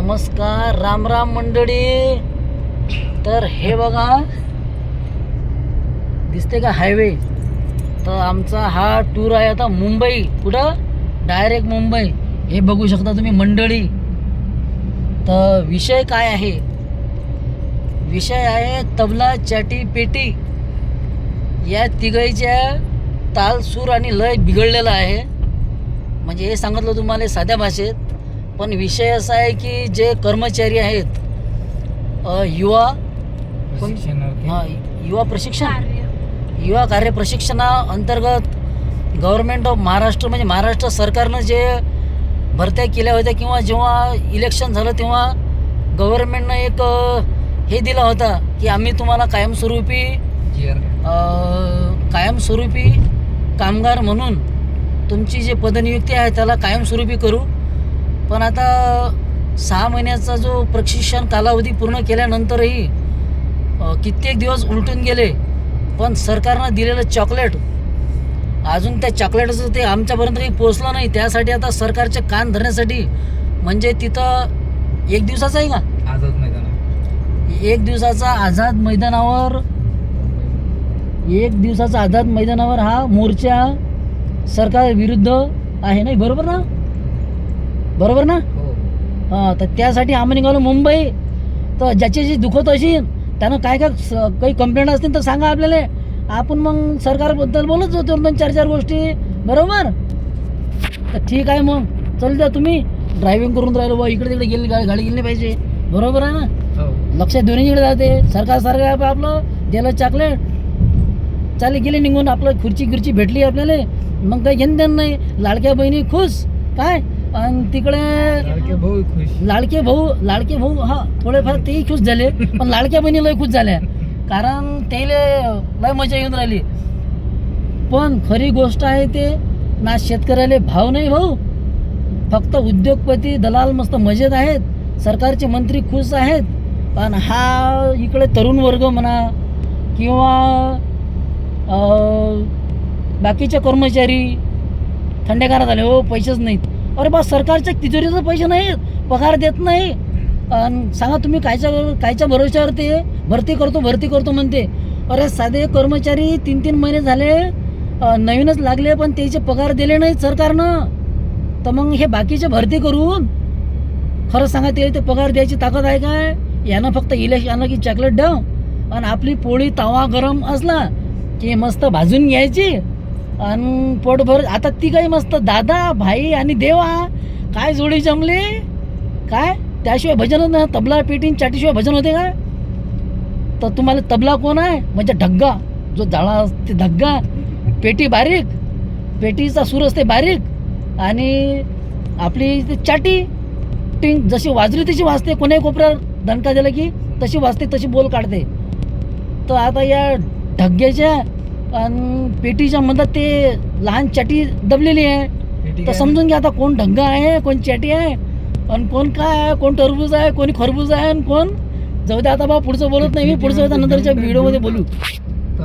नमस्कार राम राम मंडळी. तर हे बघा दिसते का हायवे तर आमचा हा टूर आहे आता मुंबई. कुठं? डायरेक्ट मुंबई. हे बघू शकता तुम्ही मंडळी. तर विषय काय आहे? विषय आहे तबला चाटी पेटी. या तिघाईच्या ताल सूर आणि लय बिघडलेला आहे. म्हणजे हे सांगितलं तुम्हाला साध्या भाषेत. पण विषय असा आहे की जे कर्मचारी आहेत अ, युवा कोण- हा, युवा प्रशिक्षण. युवा कार्य प्रशिक्षणा अंतर्गत गव्हर्नमेंट ऑफ महाराष्ट्र म्हणजे महाराष्ट्र सरकारनं जे भरत्या केल्या होत्या किंवा जेव्हा इलेक्शन झालं तेव्हा गव्हर्नमेंटनं एक अ, हे दिला होता की आम्ही तुम्हाला कायमस्वरूपी अ, कायमस्वरूपी कामगार म्हणून तुमची जे पदनियुक्ती आहे त्याला कायमस्वरूपी करू. पण आता सहा महिन्याचा जो प्रशिक्षण कालावधी पूर्ण केल्यानंतरही कित्येक दिवस उलटून गेले पण सरकारनं दिलेलं चॉकलेट अजून त्या चॉकलेटचं ते आमच्यापर्यंत काही पोचलं नाही. त्यासाठी आता सरकारचे कान धरण्यासाठी म्हणजे तिथं एक दिवसाचं आहे का? आझाद मैदान एक दिवसाचा आझाद मैदानावर एक दिवसाचा आझाद मैदानावर हा मोर्चा सरकार विरुद्ध आहे नाही बरोबर ना? बरोबर ना? हो. हां तर त्यासाठी आम्ही निघालो मुंबई. तर ज्याची जी दुखत असेल त्यानं काय काय स- काही कंप्लेंट असतील तर सांगा आपल्याला. आपण मग सरकारबद्दल बोलत होतो दोन चार चार गोष्टी. बरोबर? तर ठीक आहे मग. चल द्या तुम्ही. ड्रायव्हिंग करून राहिलो बा इकडे तिकडे गेली गाडी गाडी गेली नाही पाहिजे. बरोबर आहे ना? हो. लक्ष दोन्हीकडे जाते. सरकार सारखं आपलं. दिलं चॉकलेट चालेल गेले निघून. आपलं खुर्ची खुर्ची भेटली आपल्याला. मग काही घेणं देणं नाही. लाडक्या बहिणी खुश. काय? आणि तिकडे लाडके भाऊ खुश. लाडके भाऊ लाडके भाऊ हा थोडेफार तेही खुश झाले पण लाडक्या बहिणी लय खुश झाल्या. कारण त्याला लय मजा येऊन राहिली. पण खरी गोष्ट आहे ते ना शेतकऱ्याला भाव नाही भाऊ. फक्त उद्योगपती दलाल मस्त मजेत आहेत सरकारचे मंत्री खुश आहेत. पण हा इकडे तरुण वर्ग म्हणा किंवा बाकीचे कर्मचारी थंडेगारात झाले हो पैसेच नाहीत. अरे बा सरकारच्या तिजोरीचं पैसे नाहीत पगार देत नाही. आणि सांगा तुम्ही कायच्या कायच्या भरोश्यावर ते? भरती करतो भरती करतो म्हणते. अरे साधे कर्मचारी तीन तीन महिने झाले नवीनच लागले पण त्याचे पगार दिले नाहीत सरकारनं. तर मग हे बाकीचे भरती करून खरं सांगा ते ते पगार द्यायची ताकद आहे काय? यानं फक्त इलेक्शन आलं की चॉकलेट द्याव आणि आपली पोळी तवा गरम असला की मस्त भाजून घ्यायची. आणि पोटभर आता ती काही मस्त दादा भाई आणि देवा काय जोडी जमले? काय? त्याशिवाय भजन होत ना तबला पेटीन चाटीशिवाय भजन होते काय? तर तुम्हाला तबला कोण आहे? म्हणजे ढग्गा. जो जाळा असते धग्गा पेटी बारीक. पेटीचा सूर असते बारीक. आणि आपली ते चाटी. टिंग जशी वाजली तशी वाजते. कोणाही कोपऱ्यावर दणका दिला की तशी वाजते तशी बोल काढते. तर आता या ढग्ग्याच्या आणि पेटीच्या मधात ते लहान चाटी दबलेली आहे. तर समजून घ्या आता कोण ढग्गा आहे कोण चाटी आहे आणि कोण काय आहे कोण टरबूज आहे कोणी खरबूज आहे आणि कोण? जाऊ दे आता बा पुढचं बोलत नाही मी पुढचं नंतरच्या व्हिडिओमध्ये बोलू.